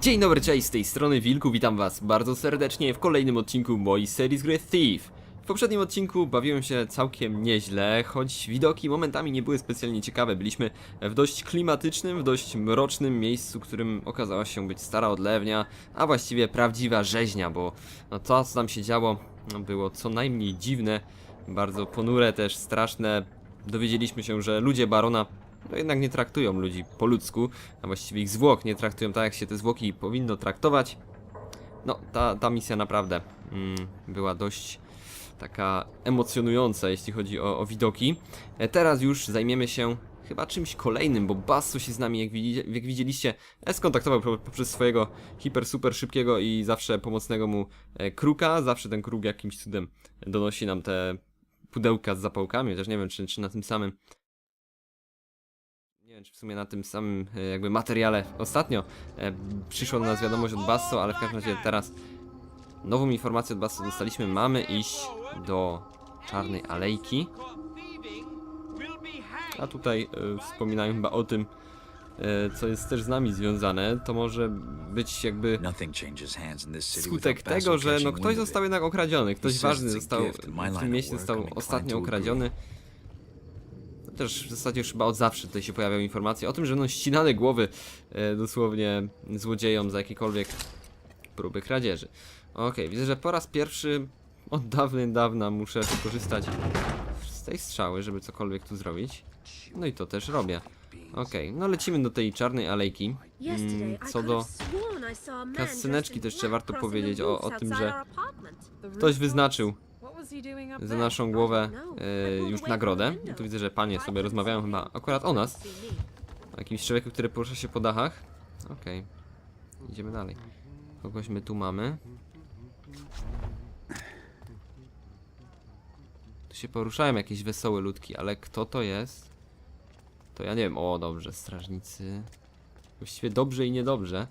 Dzień dobry, cześć, z tej strony Wilku, witam was bardzo serdecznie w kolejnym odcinku mojej serii z gry Thief. W poprzednim odcinku bawiłem się całkiem nieźle, choć widoki momentami nie były specjalnie ciekawe. Byliśmy w dość klimatycznym, w dość mrocznym miejscu, którym okazała się być stara odlewnia, a właściwie prawdziwa rzeźnia, bo no to co tam się działo było co najmniej dziwne, bardzo ponure też, straszne. Dowiedzieliśmy się, że ludzie Barona no jednak nie traktują ludzi po ludzku, a właściwie ich zwłok nie traktują tak, jak się te zwłoki powinno traktować. No, ta, ta misja naprawdę mm, była dość taka emocjonująca, jeśli chodzi o, o widoki. E, teraz już zajmiemy się chyba czymś kolejnym, bo Basso się z nami, jak, widzi, jak widzieliście, e, skontaktował po- poprzez swojego hiper, super szybkiego i zawsze pomocnego mu e, kruka. Zawsze ten kruk jakimś cudem donosi nam te pudełka z zapałkami, chociaż nie wiem, czy, czy na tym samym w sumie na tym samym e, jakby materiale ostatnio e, przyszła do nas wiadomość od Basso, ale w każdym razie teraz nową informację od Basso dostaliśmy. Mamy iść do Czarnej Alejki. A tutaj e, wspominają chyba o tym, e, co jest też z nami związane. To może być jakby skutek tego, że no ktoś został jednak okradziony. Ktoś ważny został w tym mieście został ostatnio okradziony. Też w zasadzie już chyba od zawsze tutaj się pojawiają informacje o tym, że no ścinane głowy e, dosłownie złodziejom za jakiekolwiek próby kradzieży. Okej, widzę, że po raz pierwszy od dawny dawna muszę skorzystać z tej strzały, żeby cokolwiek tu zrobić. No i to też robię. Okej, no lecimy do tej czarnej alejki. Mm, co do kasceneczki też trzeba warto powiedzieć o, o tym, że ktoś wyznaczył Za naszą głowę e, już nagrodę. I tu widzę, że panie sobie rozmawiają chyba akurat o nas. O jakimś człowieku, który porusza się po dachach. Okej. Idziemy dalej. Kogoś my tu mamy. Tu się poruszają jakieś wesołe ludki, ale kto to jest? To ja nie wiem. O, dobrze, strażnicy. Właściwie dobrze i niedobrze.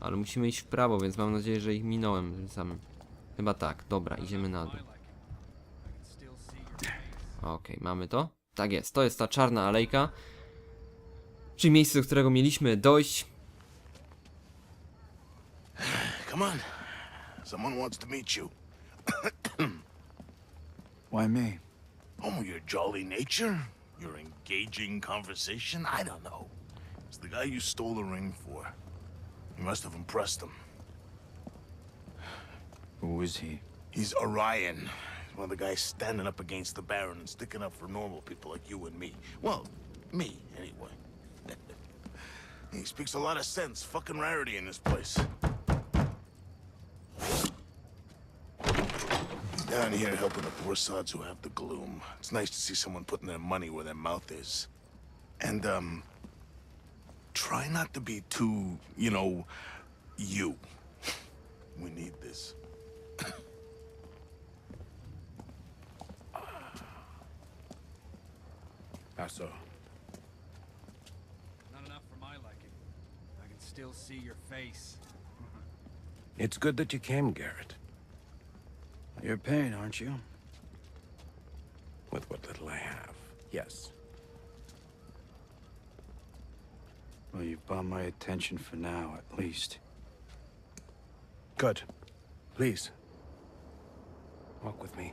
Ale musimy iść w prawo, więc mam nadzieję, że ich minąłem tym samym. Chyba tak, dobra, idziemy na dół. Okej, mamy to? Tak jest, to jest ta czarna alejka. Czyli miejsce, do którego mieliśmy dojść. Come on. Someone wants to meet you. Why me? Oh, your jolly nature? Your engaging conversation? I don't know. It's the guy you stole the ring for. You must have impressed him. Who is he? He's Orion. He's one of the guys standing up against the Baron and sticking up for normal people like you and me. Well, me, anyway. he speaks a lot of sense. Fucking rarity in this place. Down here helping the poor sods who have the gloom. It's nice to see someone putting their money where their mouth is. And, um, try not to be too, you know, you. We need this. Paso. Not enough for my liking. I can still see your face. It's good that you came, Garrett. You're paying, aren't you? With what little I have, yes. Well, you've bought my attention for now, at least. Good. Please. With me.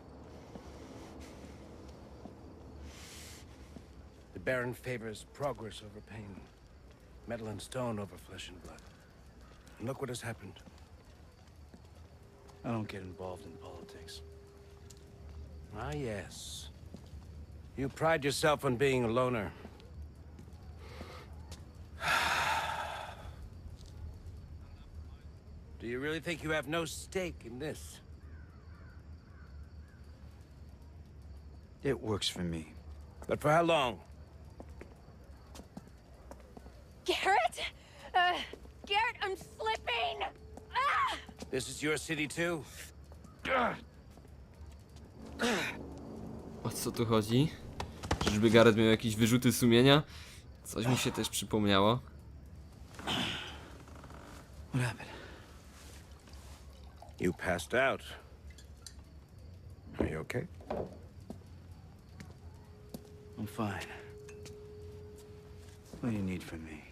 The Baron favors progress over pain, metal and stone over flesh and blood. And look what has happened. I don't get involved in politics. Ah, yes. You pride yourself on being a loner. Do you really think you have no stake in this? It works for me. But for how long? Garrett? Uh, Garrett, I'm slipping! Ah! This is your city too? O co tu chodzi? Czyżby Gareth miał jakieś wyrzuty sumienia? Coś mi się też przypomniało. What happened? You passed out. Are you okay? I'm fine. What do you need from me?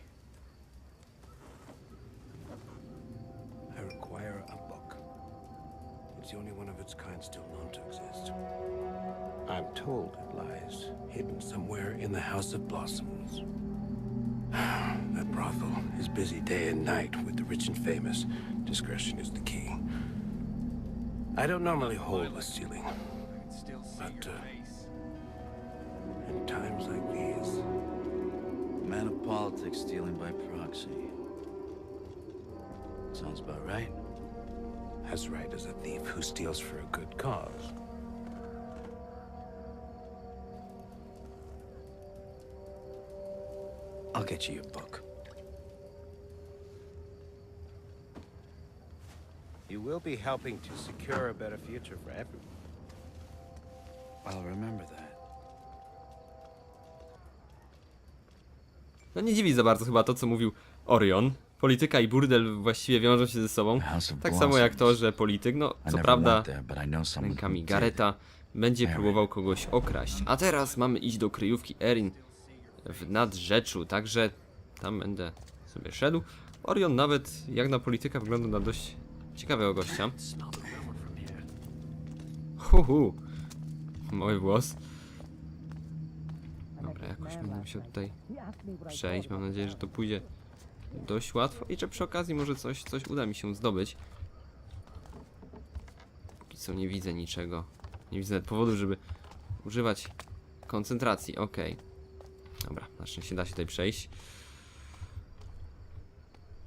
I require a book. It's the only one of its kind still known to exist. I'm told it lies hidden somewhere in the House of Blossoms. that brothel is busy day and night with the rich and famous. Discretion is the key. I don't normally hold a ceiling, but uh, of politics stealing by proxy. Sounds about right. As right as a thief who steals for a good cause. I'll get you your book. You will be helping to secure a better future for everyone. I'll remember that. No nie dziwi za bardzo chyba to, co mówił Orion. Polityka i burdel właściwie wiążą się ze sobą. Tak samo jak to, że polityk, no co prawda rękami. Gareta będzie próbował kogoś okraść. A teraz mamy iść do kryjówki Erin w nadrzeczu, także tam będę sobie szedł. Orion nawet jak na polityka wygląda na dość ciekawego gościa. Huhu. Mały włos. Dobra, jakoś będę musiał tutaj przejść. Mam nadzieję, że to pójdzie dość łatwo i że przy okazji może coś, coś uda mi się zdobyć. Póki co nie widzę niczego. Nie widzę powodu, żeby używać koncentracji. Okej. Dobra, na szczęście da się tutaj przejść.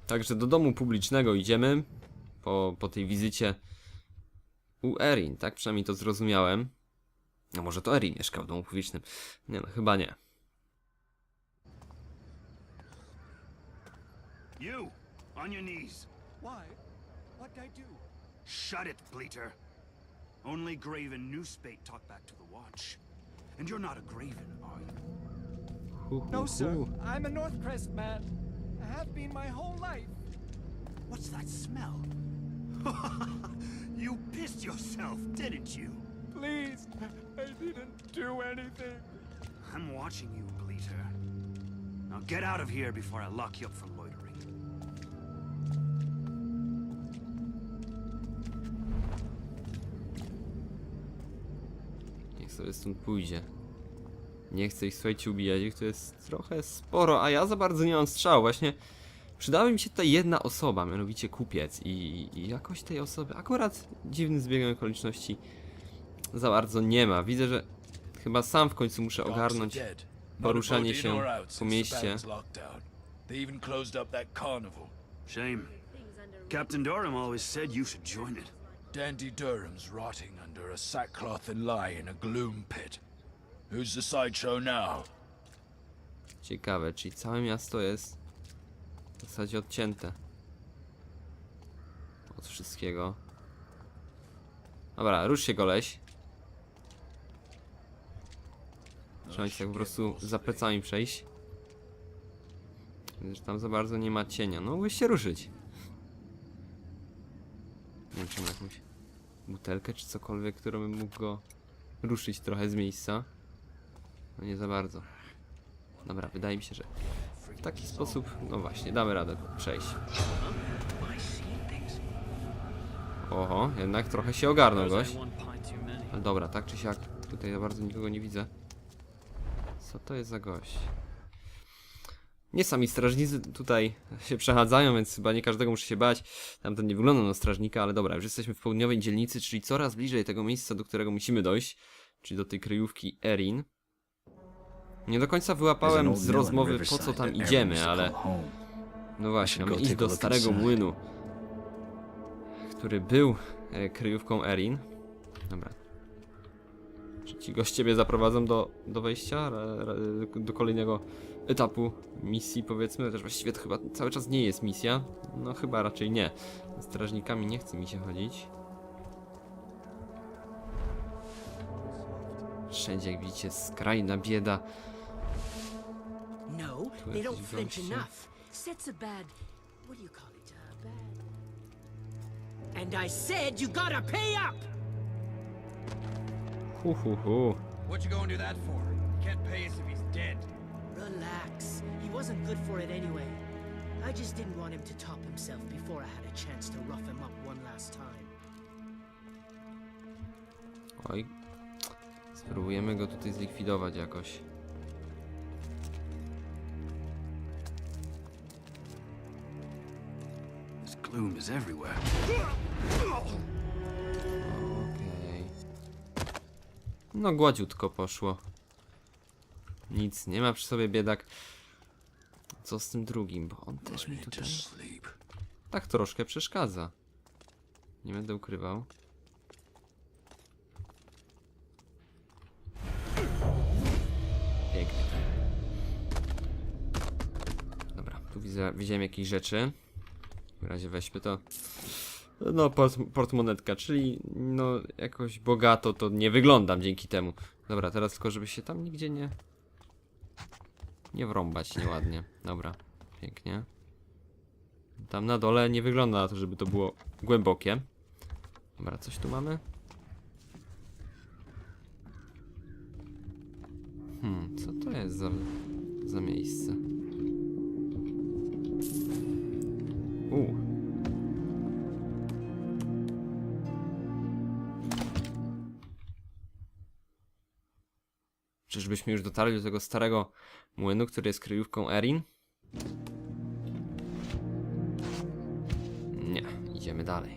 Także do domu publicznego idziemy po, po tej wizycie u Erin, tak? Przynajmniej to zrozumiałem. A może to Erin mieszka w domu publicznym? Nie no, chyba nie. You, on your knees. Why? What'd I do? Shut it, Bleater. Only Graven Newspate talk back to the Watch. And you're not a Graven, are you? Hu, hu, No, sir. I'm a Northcrest man. I have been my whole life. What's that smell? you pissed yourself, didn't you? Please, I didn't do anything. I'm watching you, Bleater. Now get out of here before I lock you up for loitering. Niech sobie stąd pójdzie. Nie chcę ich słuchajcie ubijać, ich to jest trochę sporo, a ja za bardzo nie mam strzał. Właśnie przydała mi się tutaj jedna osoba, mianowicie kupiec i, i jakoś tej osoby akurat dziwnym zbiegiem okoliczności za bardzo nie ma. Widzę, że chyba sam w końcu muszę ogarnąć poruszanie się po mieście. Shame. Captain Durham always said you should join it. Dandy Durham's rotting under a sackcloth and lie in a gloom pit. Who's the sideshow now? Ciekawe, czyli całe miasto jest w zasadzie odcięte od wszystkiego. Dobra, rusz się goleś. Trzeba się tak po prostu za plecami przejść. Widzę, że tam za bardzo nie ma cienia. No mógłbyś się ruszyć. Nie wiem, czy mam jakąś butelkę czy cokolwiek, którą bym mógł go ruszyć trochę z miejsca. No nie za bardzo. Dobra, wydaje mi się, że w taki sposób, no właśnie, damy radę przejść. Oho, jednak trochę się ogarnął gość. Ale dobra, tak czy siak, tutaj za bardzo nikogo nie widzę. Co to jest za gość? Nie sami strażnicy tutaj się przechadzają, więc chyba nie każdego muszę się bać. Tamten nie wygląda na strażnika, ale dobra, już jesteśmy w południowej dzielnicy, czyli coraz bliżej tego miejsca, do którego musimy dojść, czyli do tej kryjówki Erin. Nie do końca wyłapałem z rozmowy po co tam idziemy, ale no właśnie, mamy iść do starego młynu, który był e, kryjówką Erin. Dobra. Czy ci goście zaprowadzą do, do wejścia, do kolejnego etapu misji, powiedzmy? Też właściwie to chyba cały czas nie jest misja. No chyba raczej nie. Strażnikami nie chce mi się chodzić. Wszędzie, jak widzicie, skrajna bieda. No, Tu they don't jakiś flinch goście. enough. Sets a bad. What do you call it? Bad. And I said you gotta pay up! Hu, hu, hu. What you gonna do that for? He can't pay us if he's dead. Relax. He wasn't good for it anyway. I just didn't want him to top himself before I had a chance to rough him up one last time. Oj. Spróbujemy go tutaj zlikwidować jakoś. This gloom is everywhere. No gładziutko poszło. Nic nie ma przy sobie biedak. Co z tym drugim? Bo on też mi tutaj tak troszkę przeszkadza. Nie będę ukrywał. Pięknie. Dobra, tu widzę, widziałem jakieś rzeczy. W razie weźmy to. No, port, portmonetka, czyli no jakoś bogato to nie wyglądam dzięki temu. Dobra, teraz tylko żeby się tam nigdzie nie... Nie wrąbać nieładnie. Dobra, pięknie. Tam na dole nie wygląda na to, żeby to było głębokie. Dobra, coś tu mamy? Hmm, co to jest za, za miejsce? U. Czyżbyśmy już dotarli do tego starego młynu, który jest kryjówką Erin? Nie, idziemy dalej.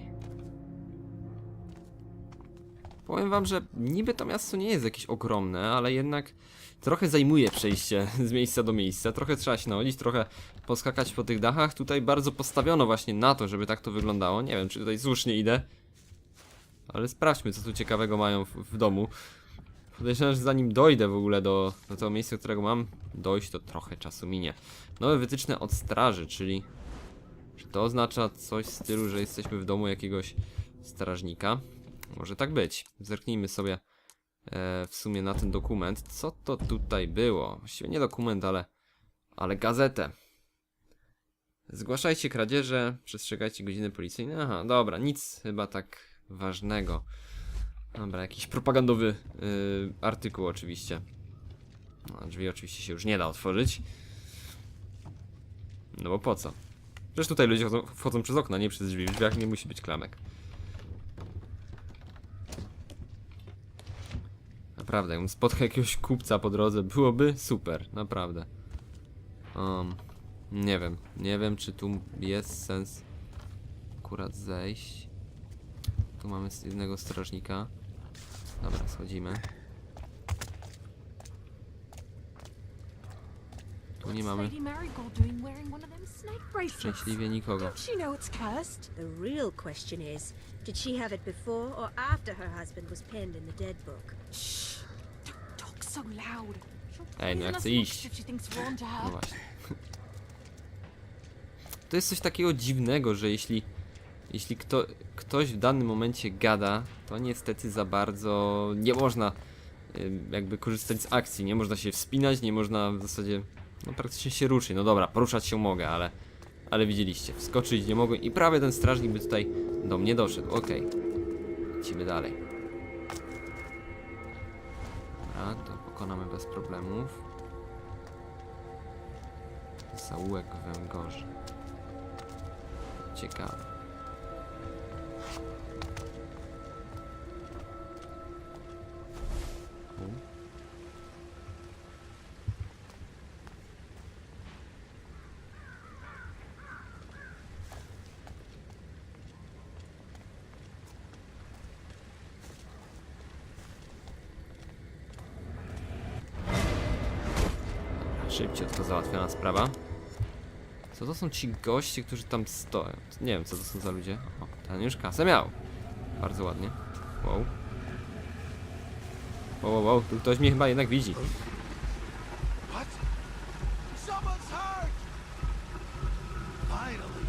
Powiem wam, że niby to miasto nie jest jakieś ogromne, ale jednak trochę zajmuje przejście z miejsca do miejsca. Trochę trzeba się nachodzić, trochę poskakać po tych dachach. Tutaj bardzo postawiono właśnie na to, żeby tak to wyglądało. Nie wiem, czy tutaj słusznie idę. Ale sprawdźmy, co tu ciekawego mają w, w domu. Podejrzewam, że zanim dojdę w ogóle do, do tego miejsca, którego mam dojść, to trochę czasu minie. Nowe wytyczne od straży, czyli czy to oznacza coś w stylu, że jesteśmy w domu jakiegoś strażnika? Może tak być. Zerknijmy sobie e, w sumie na ten dokument. Co to tutaj było? Właściwie nie dokument, ale, ale gazetę. Zgłaszajcie kradzieże, przestrzegajcie godziny policyjne. Aha, dobra, nic chyba tak ważnego. Dobra, jakiś propagandowy y, artykuł oczywiście. No, drzwi oczywiście się już nie da otworzyć. No bo po co? Przecież tutaj ludzie wchodzą, wchodzą przez okna, nie przez drzwi. W drzwiach nie musi być klamek. Naprawdę, jakbym spotkał jakiegoś kupca po drodze, byłoby super, naprawdę. Um, nie wiem, nie wiem czy tu jest sens akurat zejść. Tu mamy jednego strażnika. Dobra, schodzimy. Tu nie mamy szczęśliwie nikogo. Don't she know it's cursed? The real question is, did she have it before or after her husband was penned in the dead book? Shh! Don't talk so loud. Ej, no ja chcę iść. No her. właśnie. To jest coś takiego dziwnego, że jeśli, jeśli kto, ktoś w danym momencie gada, to niestety za bardzo nie można jakby korzystać z akcji, nie można się wspinać, nie można w zasadzie no praktycznie się ruszyć. No dobra, poruszać się mogę, ale ale widzieliście, wskoczyć nie mogłem i prawie ten strażnik by tutaj do mnie doszedł. Okej. Lecimy dalej. Dobra, to pokonamy bez problemów. Zaułek węgorzy. Ciekawe. Szybciutko załatwiona sprawa. Co to są ci goście, którzy tam stoją? Nie wiem, co to są za ludzie. O, ten już kasę miał. Bardzo ładnie. Wow. Wow, wow, wow. Tu ktoś mnie chyba jednak widzi.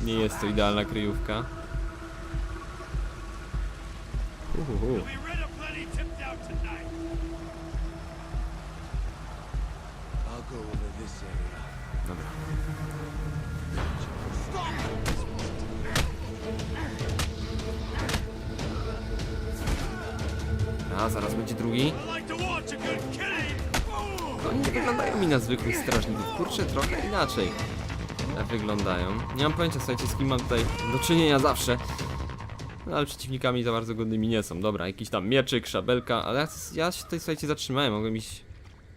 Nie jest to idealna kryjówka. Uhuhu. Dobra. A, zaraz będzie drugi. Oni nie wyglądają mi na zwykłych strażników. Kurczę, trochę inaczej wyglądają. Nie mam pojęcia, słuchajcie, z kim mam tutaj do czynienia zawsze. No ale przeciwnikami za bardzo godnymi nie są. Dobra, jakiś tam mieczyk, szabelka, ale ja, ja się tutaj słuchajcie zatrzymałem, mogłem iść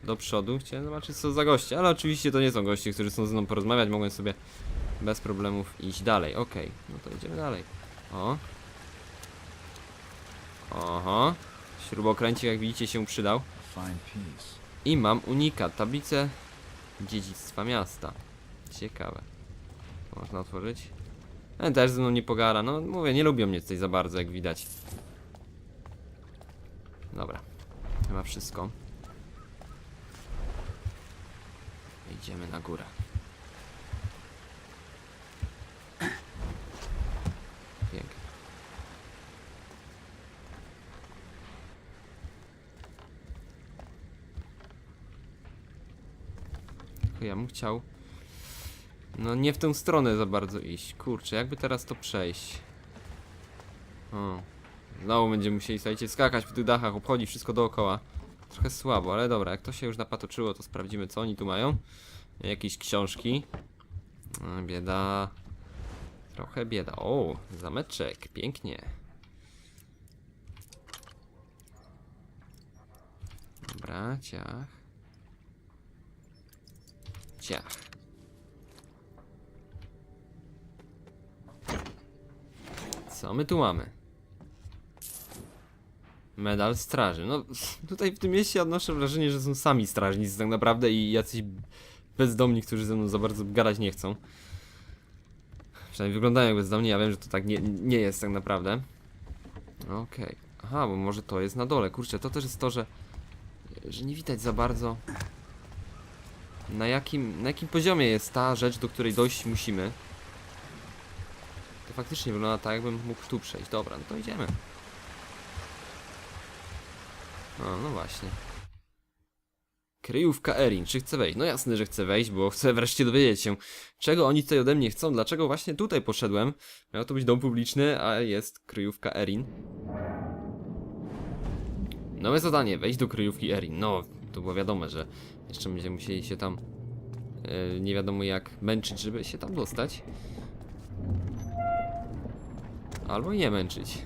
do przodu, chciałem zobaczyć co za goście, ale oczywiście to nie są goście, którzy chcą ze mną porozmawiać, mogłem sobie bez problemów iść dalej. Okej, no to idziemy dalej. O. Oho. Śrubokręcik jak widzicie się przydał. I mam unikat, tablicę dziedzictwa miasta. Ciekawe. Można otworzyć? Ten też ze mną nie pogara. No mówię, nie lubią mnie tutaj za bardzo, jak widać. Dobra. Chyba wszystko. Idziemy na górę. Pięknie. Tylko ja bym chciał. No nie w tę stronę za bardzo iść. Kurczę, jakby teraz to przejść. O. Znowu będziemy musieli, słuchajcie, skakać po tych dachach, obchodzić wszystko dookoła. Trochę słabo, ale dobra, jak to się już napatoczyło, to sprawdzimy co oni tu mają. Jakieś książki. Bieda. Trochę bieda. O, zameczek, pięknie. Dobra, ciach. Ciach. Co my tu mamy? Medal straży. No, tutaj w tym mieście odnoszę wrażenie, że są sami strażnicy tak naprawdę i jacyś bezdomni, którzy ze mną za bardzo gadać nie chcą. Przynajmniej wyglądają jak bezdomni, ja wiem, że to tak nie, nie jest tak naprawdę. Okej. Aha, bo może to jest na dole. Kurczę, to też jest to, że, że nie widać za bardzo na jakim, na jakim poziomie jest ta rzecz, do której dojść musimy. To faktycznie wygląda tak, jakbym mógł tu przejść. Dobra, no to idziemy. O, no właśnie. Kryjówka Erin, czy chce wejść? No jasne, że chcę wejść, bo chcę wreszcie dowiedzieć się, czego oni tutaj ode mnie chcą, dlaczego właśnie tutaj poszedłem. Miał to być dom publiczny, a jest kryjówka Erin. Nowe zadanie, wejść do kryjówki Erin. No, to było wiadome, że jeszcze będziemy musieli się tam e, nie wiadomo jak męczyć, żeby się tam dostać. Albo nie męczyć.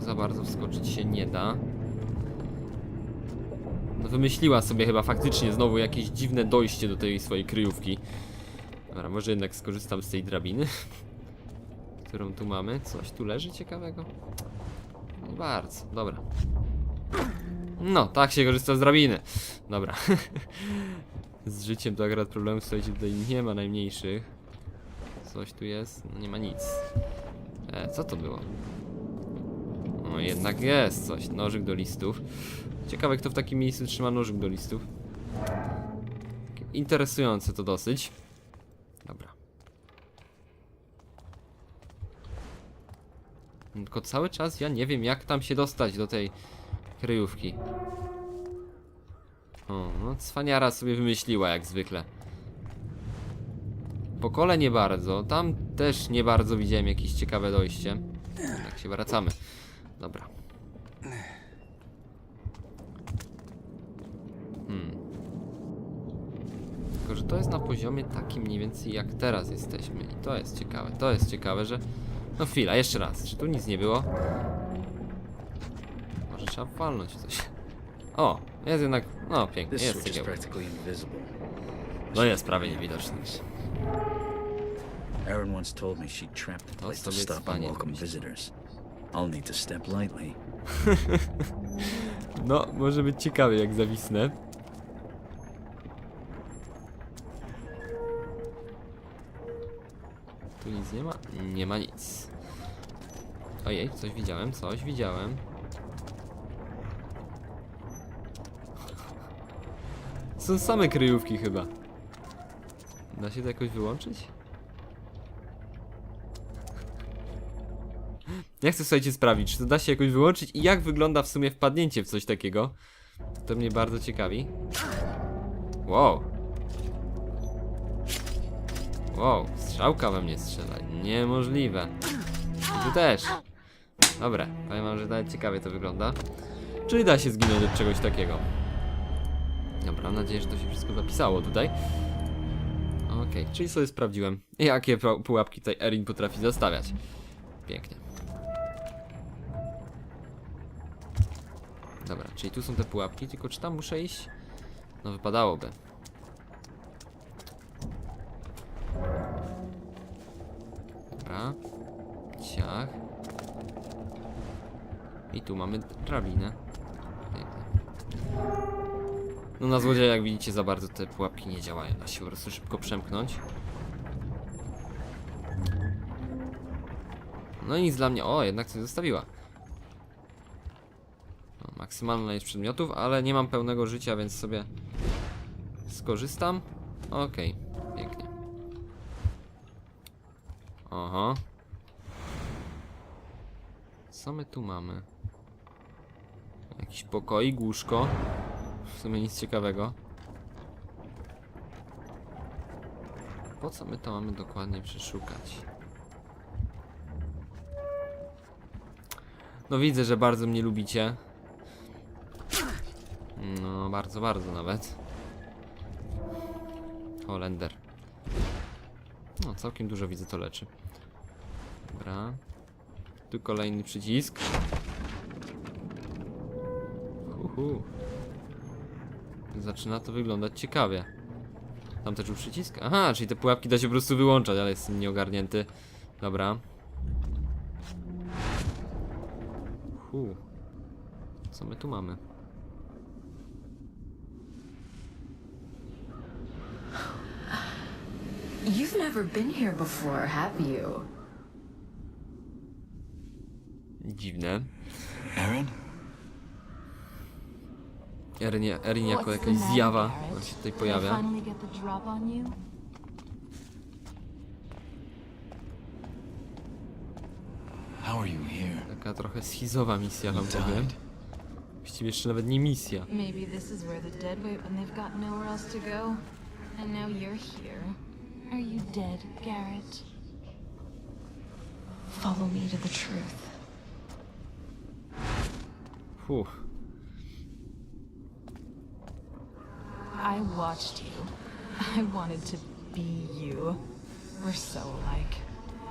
Za bardzo wskoczyć się nie da. No wymyśliła sobie chyba faktycznie znowu jakieś dziwne dojście do tej swojej kryjówki. Dobra, może jednak skorzystam z tej drabiny, którą tu mamy. Coś tu leży ciekawego? Nie bardzo, dobra. No, tak się korzysta z drabiny. Dobra. z życiem to akurat problemów, słuchajcie, tutaj nie ma najmniejszych. Coś tu jest? No nie ma nic. E, co to było? No jednak jest coś, nożyk do listów. Ciekawe kto w takim miejscu trzyma nożyk do listów. Interesujące to dosyć. Dobra. Tylko cały czas ja nie wiem jak tam się dostać do tej kryjówki. O, no cwaniara sobie wymyśliła jak zwykle. Po kole nie bardzo, tam też nie bardzo widziałem jakieś ciekawe dojście. Tak się wracamy. Dobra. Hmm. Tylko, że to jest na poziomie takim mniej więcej jak teraz jesteśmy. I to jest ciekawe. To jest ciekawe, że... No chwila, jeszcze raz. Czy tu nic nie było? Może trzeba walnąć coś. O, jest jednak... No, pięknie, jest cegiełka. No jest prawie niewidoczny. Erin once told me she'd trap the place to stop unwelcome visitors. I'll need to step lightly. No, może być ciekawe jak zawisnę. Tu nic nie ma? Nie ma nic. Ojej, coś widziałem, coś widziałem. Są same kryjówki chyba. Da się to jakoś wyłączyć? Ja chcę słuchajcie sprawdzić, czy to da się jakoś wyłączyć i jak wygląda w sumie wpadnięcie w coś takiego. To mnie bardzo ciekawi. Wow. Wow, strzałka we mnie strzela. Niemożliwe. I tu też. Dobra, powiem wam, że nawet ciekawie to wygląda. Czyli da się zginąć od czegoś takiego. Dobra, mam nadzieję, że to się wszystko zapisało tutaj. Okej, czyli sobie sprawdziłem, jakie pu- pułapki tutaj Erin potrafi zostawiać. Pięknie. Dobra, czyli tu są te pułapki, tylko czy tam muszę iść? No wypadałoby. Dobra. Ciach. I tu mamy drabinę. No na złodzieja, jak widzicie, za bardzo te pułapki nie działają. Da się po prostu szybko przemknąć. No i nic dla mnie. O, jednak coś zostawiła. No, maksymalna ilość przedmiotów, ale nie mam pełnego życia, więc sobie skorzystam. Okej, pięknie. Oho. Co my tu mamy? Jakiś pokoik, łóżko. W sumie nic ciekawego. Po co my to mamy dokładnie przeszukać? No widzę, że bardzo mnie lubicie. No, bardzo, bardzo nawet. Holender. No, całkiem dużo widzę to leczy. Dobra. Tu kolejny przycisk. Uhu. Zaczyna to wyglądać ciekawie. Tam też był przycisk? Aha, czyli te pułapki da się po prostu wyłączać, ale jestem nieogarnięty. Dobra. Hu. Co my tu mamy? You've never been here before, have you? Dziwne. Aaron? Erin, Erin jako jakaś zjawa ona się tutaj pojawia. How are you here? Taka trochę schizowa misja wam powiem. Właściwie jeszcze nawet nie misja. Maybe this is where the dead wait when they've got nowhere else to go. And now you're here. Are you dead, Garrett? Follow me to the truth. Fuh. I watched you. I wanted to be you. We're so alike.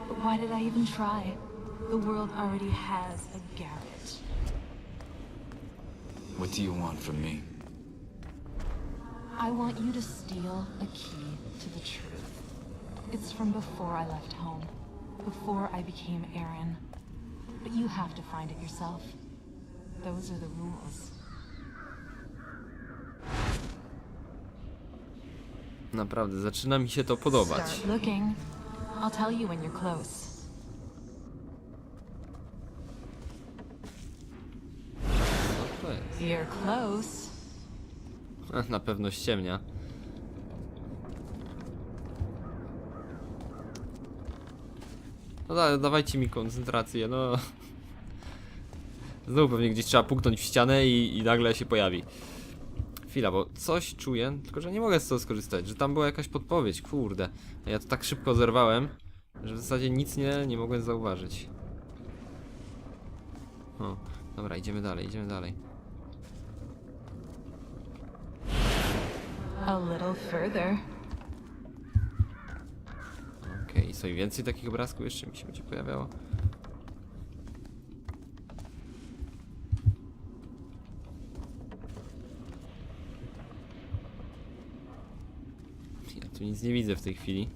But why did I even try? The world already has a Garrett. What do you want from me? I want you to steal a key to the truth. It's from before I left home, before I became Aaron. But you have to find it yourself. Those are the rules. Naprawdę, zaczyna mi się to podobać. Start looking. I'll tell you when you're close. Co to jest? You're close. Na pewno ściemnia. No da, dawajcie mi koncentrację, no. Znowu pewnie gdzieś trzeba puknąć w ścianę i, i nagle się pojawi. Chwila, bo coś czuję, tylko że nie mogę z tego skorzystać, że tam była jakaś podpowiedź, kurde. A ja to tak szybko zerwałem, że w zasadzie nic nie, nie mogłem zauważyć. O, dobra, idziemy dalej, idziemy dalej. A little further. Okej, okay, i więcej takich obrazków jeszcze mi się będzie pojawiało. Ja tu nic nie widzę w tej chwili.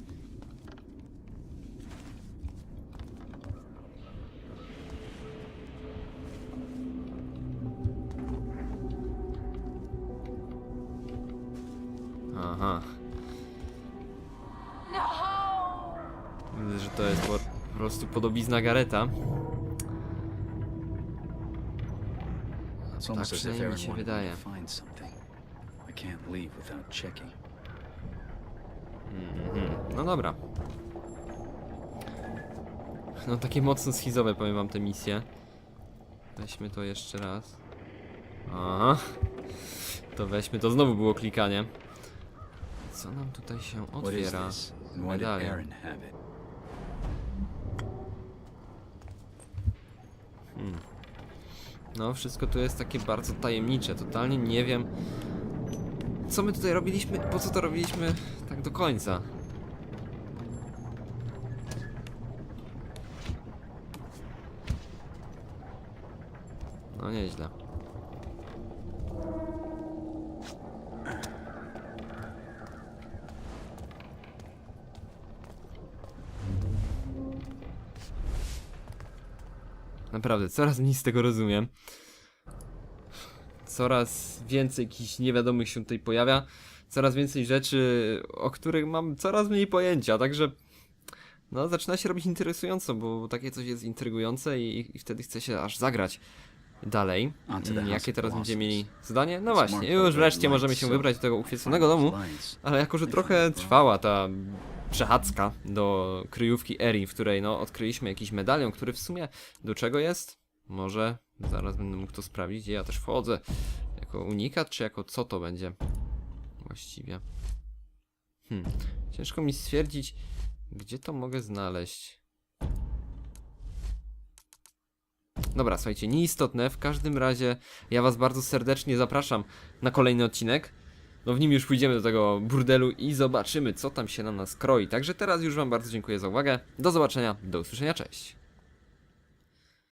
Aha. Widzę, że to jest po, prostu podobizna Gareta. Tak przynajmniej mi się wydaje. to find something. I can't leave without checking. No dobra. No takie mocno schizowe powiem wam te misje. Weźmy to jeszcze raz. Aha. To weźmy, to znowu było klikanie. Co nam tutaj się otwiera? Medalion. It? No, wszystko tu jest takie bardzo tajemnicze. Totalnie nie wiem, co my tutaj robiliśmy, po co to robiliśmy tak do końca. No nieźle. Naprawdę, coraz mniej z tego rozumiem. Coraz więcej jakichś niewiadomych się tutaj pojawia. Coraz więcej rzeczy, o których mam coraz mniej pojęcia, także no zaczyna się robić interesująco, bo takie coś jest intrygujące i, i wtedy chce się aż zagrać dalej. Mm, Jakie teraz będziemy mieli zadanie? No właśnie, już wreszcie możemy się wybrać do tego uchwyconego domu, ale jako, że trochę trwała ta przechadzka do kryjówki Eri, w której no odkryliśmy jakiś medalion, który w sumie do czego jest? Może zaraz będę mógł to sprawdzić, ja też wchodzę. Jako unikat, czy jako co to będzie? Właściwie. Hmm. Ciężko mi stwierdzić, gdzie to mogę znaleźć. Dobra, słuchajcie, nieistotne. W każdym razie ja was bardzo serdecznie zapraszam na kolejny odcinek. No w nim już pójdziemy do tego burdelu i zobaczymy, co tam się na nas kroi. Także teraz już wam bardzo dziękuję za uwagę. Do zobaczenia, do usłyszenia, cześć.